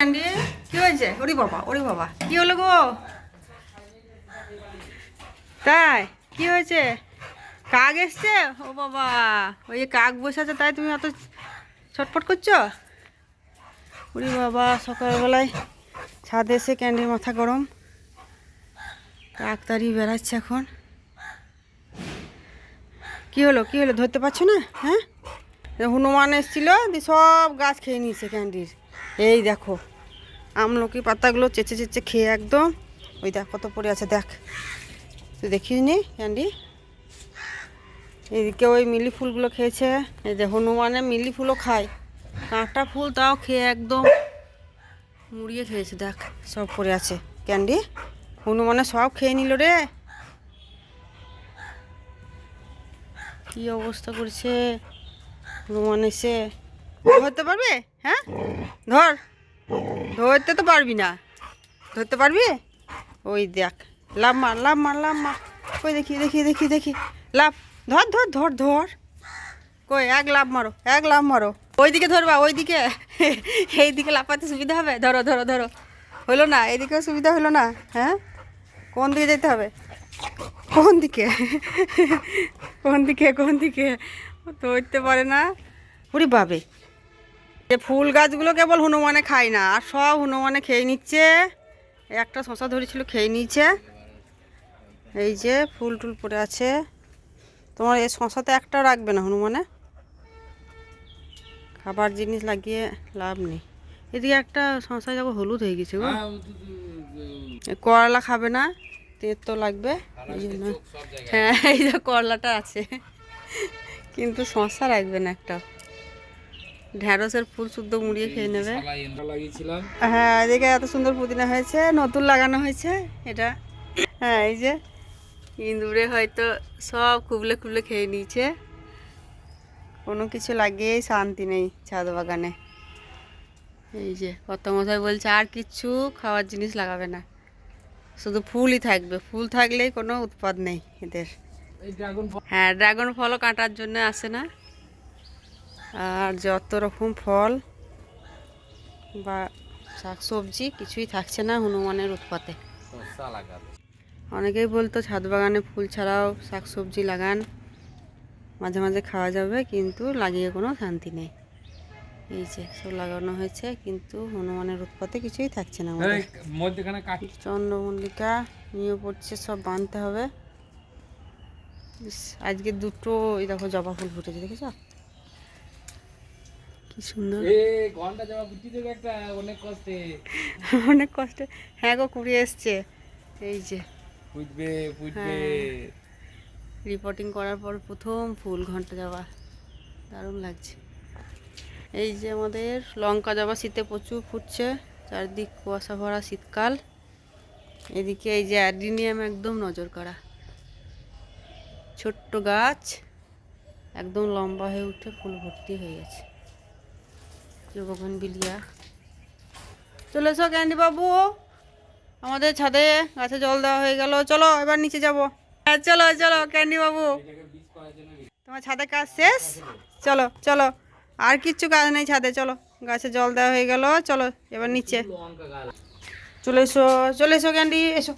Candy কি হয়েছে? ওরে বাবা ওরে বাবা। কি হলো গো? তাই, কি হয়েছে? কাক এসছে? ও বাবা, ওই কাক বসে আছে, তাই তুমি অত ছটফট করছ? ওরে বাবা, সকালবেলায় ছাদে এসে ক্যান্ডির মাথা গরম। কাক তাড়িয়ে বেড়াচ্ছে এখন। কি হলো কি হলো? ধরতে পারছ না? হ্যাঁ? হনুমান এসেছিল, দিয়ে সব গাছ খেয়ে নিয়েছে ক্যান্ডির। এই দেখো, আমলকি পাতাগুলো চেঁচে চেঁচে খেয়ে একদম, ওই দেখ কত পড়ে আছে, দেখ। তুই দেখিস নি, ক্যান্ডি। এদিকে ওই মিলি ফুলগুলো খেয়েছে, এই যে হনুমানে মিলি ফুলও খায়। কাঁটা ফুল তাও খেয়ে একদম মুড়িয়ে খেয়েছে, দেখ সব পড়ে আছে। ক্যান্ডি, হনুমানে সব খেয়ে নিল রে। কি অবস্থা করছে? হনুমান এসে ধরতে পারবে? হ্যাঁ? ধর। ধরতে তো পারবি না। ধরতে পারবি? ওই দেখ লাভ মার লাভ মার লাভ মার। কই দেখি দেখি দেখি দেখি। লাভ ধর ধর ধর ধর। কই, এক লাভ মারো, এক লাভ মারো। ওইদিকে ধরবা, ওইদিকে। এইদিকে লাফাতে সুবিধা হবে? ধরো ধরো ধরো। হলো না? এইদিকেও সুবিধা হলো না? হ্যাঁ? কোন দিকে যেতে হবে? কোন দিকে? কোন দিকে কোন দিকে? ও তো পারে না। পুরি বাবে যে ফুল গাছগুলো কেবল হনুমানে খায় না আর সব হনুমানে খেয়ে নিচ্ছে। একটা শশা ধরেছিল খেয়ে নিচ্ছে এই যে ফুল টুল পড়ে আছে। তোমার এই শশাতে একটা রাখবে না হনুমানে? খাবার জিনিস লাগিয়ে লাভ নেই। এদিকে একটা শশা যাব হলুদ হয়ে গেছে গো। করলা খাবে না তেঁত তো লাগবে। এই জন্য হ্যাঁ এই যে করলাটা আছে। কিন্তু শশা রাখবে না একটা। ঢ্যাঁড়সের ফুল শুদ্ধ মুড়িয়ে খেয়ে নেবে। হ্যাঁ এদিকে এত সুন্দর পুদিনা হয়েছে নতুন লাগানো হয়েছে এটা। হ্যাঁ এই যে ইঁদুরে হয়তো সব খুবলে খুবলে খেয়ে নিয়েছে। কোনো কিছু লাগিয়েই শান্তি নেই ছাদ বাগানে। এই যে কত মশাই বলছে আর কিচ্ছু খাওয়ার জিনিস লাগাবে না। শুধু ফুলই থাকবে। ফুল থাকলেই কোনো উৎপাদ নেই এদের। হ্যাঁ ড্রাগন ফলও কাটার জন্য আসে না। আর যত রকম ফল বা শাকসবজি কিছুই থাকছে না হনুমানের উৎপাতে। অনেকেই বলতো ছাদ বাগানে ফুল ছাড়াও শাকসবজি লাগান। মাঝে মাঝে খাওয়া যাবে কিন্তু লাগিয়ে কোনো শান্তি নেই। এই যে সব লাগানো হয়েছে কিন্তু হনুমানের উৎপাতে কিছুই থাকছে না আমাদের। চন্দ্রমল্লিকা নিয়ে পড়ছে সব বাঁধতে হবে। আজকে দুটো এই দেখো জবা ফুল ফুটেছে দেখেছ? কি সুন্দর। যাওয়া অনেক কষ্টে। অনেক কষ্টে। হ্যাঁ গো কুড়ি এসছে। এই যে। বুঝবে হ্যাঁ। রিপোর্টিং করার পর প্রথম ফুল ঘণ্টা জবা। দারুণ লাগছে। এই যে আমাদের লঙ্কা জবা শীতে প্রচুর ফুটছে। চারদিক কুয়াশা ভরা শীতকাল। এদিকে এই যে অ্যাডিনিয়াম একদম নজর করা। ছোট্ট গাছ, একদম লম্বা হয়ে উঠে ফুল ভর্তি হয়ে গেছে। যুবগণ বিলিয়া। চলে এসো বাবু। আমাদের ছাদে গাছে জল দেওয়া হয়ে গেল। চলো, এবার নিচে যাব। হ্যাঁ চলো চলো বাবু। তোমার ছাদে কাজ শেষ? চলো চলো। আর কিচ্ছু কাজ নেই ছাদে, চলো। গাছে জল দেওয়া হয়ে গেল। চলো, এবার নিচে। চলে এসো চলে এসো ক্যান্ডি এসো।